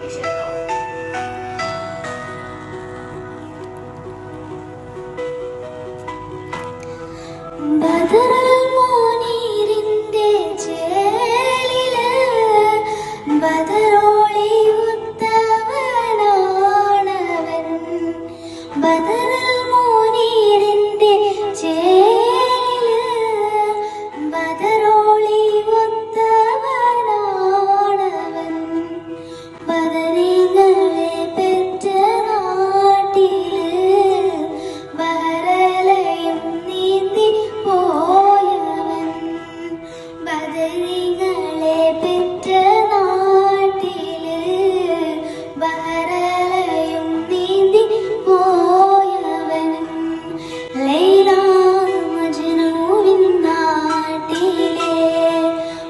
ബദറുൽ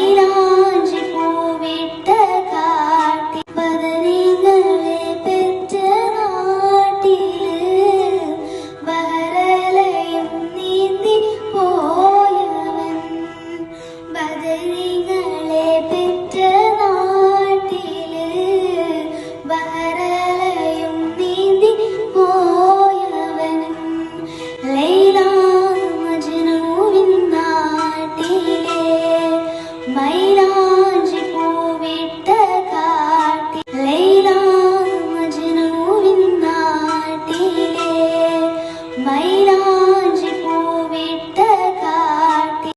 മയിലാഞ്ചി പൂവിട്ട കാട്ടി പദനങ്ങളെ പെറ്റ നാട്ടിൽ ബഹരലയും നീന്തി പോയവൻ ബദരി বাইরা